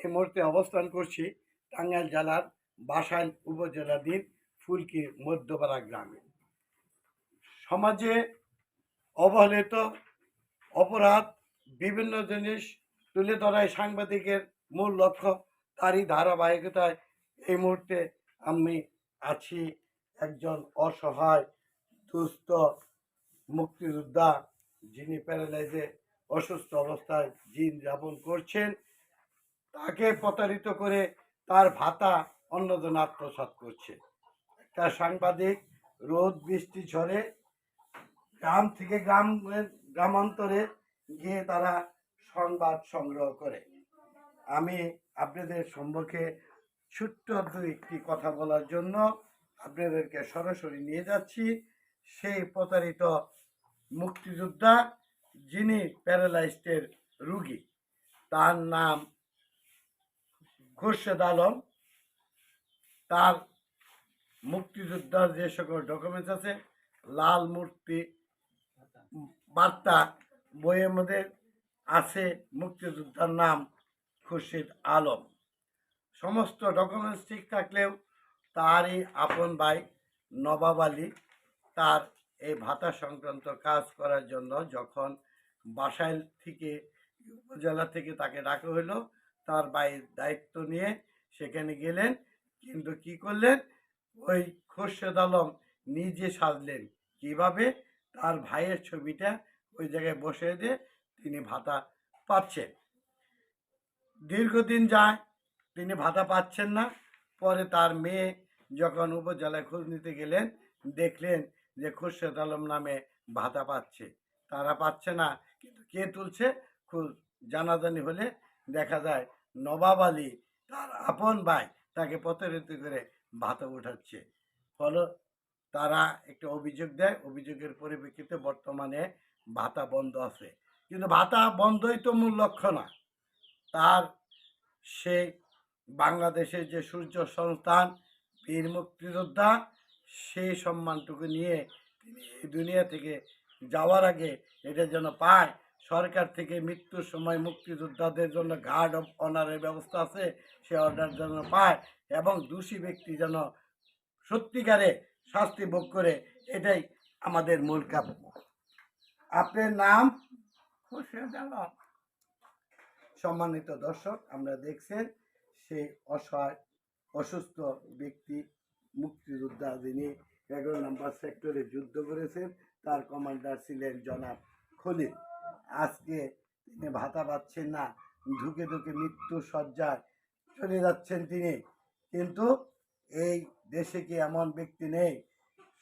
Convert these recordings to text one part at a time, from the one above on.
এই মুহূর্তে অবস্থান করছি টাঙ্গাইল জেলার বাসাইল উপজেলাধীন ফুলকি মধ্যপাড়া গ্রামে। সমাজে অবহেলিত অপরাধ, বিভিন্ন জিনিস তুলে ধরাই সাংবাদিকের মূল লক্ষ্য, তারই ধারাবাহিকতায় এই মুহূর্তে আমি আছি একজন অসহায়, দুস্থ মুক্তিযোদ্ধা যিনি প্যারালাইজে অসুস্থ অবস্থায় দিন যাপন করছেন। তাকে প্রতারিত করে তার ভাতা অন্যজন আত্মসাৎ করছে। একটা সাংবাদিক রোদ বৃষ্টি ঝড়ে গ্রাম থেকে গ্রাম গ্রামান্তরে গিয়ে তারা সংবাদ সংগ্রহ করে। আমি আপনাদের সম্পর্কে ছোট্ট দু একটি কথা বলার জন্য আপনাদেরকে সরাসরি নিয়ে যাচ্ছি। সেই প্রতারিত মুক্তিযোদ্ধা যিনি প্যারালাইজডের রুগী, তার নাম খুরশেদ আলম, তার মুক্তিযোদ্ধার যে সকল ডকুমেন্টস আছে, লাল মূর্তি, বার্তা, বইয়ের মধ্যে আছে মুক্তিযোদ্ধার নাম খুরশিদ আলম। সমস্ত ডকুমেন্টস ঠিক থাকলেও তারই আপন ভাই নবাব আলী তার এই ভাতা সংক্রান্ত কাজ করার জন্য যখন বাসাইল থেকে, উপজেলা থেকে তাকে ডাকা হলো তার ভাইয়ের দায়িত্ব নিয়ে সেখানে গেলেন। কিন্তু কি করলেন? ওই খোরশেদ আলম নিজে সাজলেন। কীভাবে? তার ভাইয়ের ছবিটা ওই জায়গায় বসে দিয়ে তিনি ভাতা পাচ্ছেন। দীর্ঘদিন যায়, তিনি ভাতা পাচ্ছেন না। পরে তার মেয়ে যখন উপজেলায় খোঁজ নিতে গেলেন, দেখলেন যে খুরশেদ আলম নামে ভাতা পাচ্ছে। তারা পাচ্ছে না, কিন্তু কে তুলছে? খুব জানাজানি হলে দেখা যায় নবাব আলী, তার আপন ভাই তাকে প্রতারিত করে ভাতা উঠাচ্ছে। ফলে তারা একটা অভিযোগ দেয়, অভিযোগের পরিপ্রেক্ষিতে বর্তমানে ভাতা বন্ধ আছে। কিন্তু ভাতা বন্ধই তো মূল লক্ষ্য না। তার সে বাংলাদেশের যে সূর্য সংস্থান বীর মুক্তিযোদ্ধা সেই সম্মানটুকু নিয়ে তিনি এই দুনিয়া থেকে যাওয়ার আগে এটা যেন পায় সরকার থেকে মৃত্যুর সময় মুক্তিযোদ্ধাদের জন্য গার্ড অফ অনারের ব্যবস্থা আছে সে অর্ডার যেন পায় এবং দোষী ব্যক্তি যেন সত্যিকারে শাস্তি ভোগ করে এটাই আমাদের মূল কাম্য। আপনার নাম? খুরশেদ আলম। সম্মানিত দর্শক আমরা দেখছেন সেই অসহায় অসুস্থ ব্যক্তি মুক্তিযোদ্ধা যিনি এগারো নম্বর সেক্টরে যুদ্ধ করেছেন তার কমান্ডার ছিলেন জনাব খলিল। আজকে তিনি ভাতা পাচ্ছেন না ধুকে ধুকে মৃত্যু সজ্জায় চলে যাচ্ছেন তিনি। কিন্তু এই দেশে কি এমন ব্যক্তি নেই?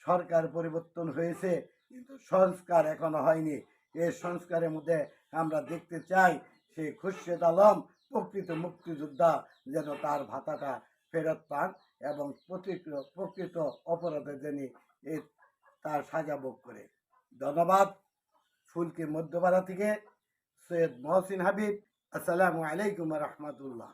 সরকার পরিবর্তন হয়েছে, কিন্তু সংস্কার এখনও হয়নি। এই সংস্কারের মধ্যে আমরা দেখতে চাই সেই খুরশেদ আলম, প্রকৃত মুক্তিযোদ্ধা, যেন তার ভাতাটা ফেরত পান এবং প্রকৃত অপরাধে যেন তার সাজা ভোগ করে। ধন্যবাদ। ফুলকে মধ্যপাড়া থেকে সৈয়দ মহসিন হাবিব আসসালামু আলাইকুম রহমতুল্লাহ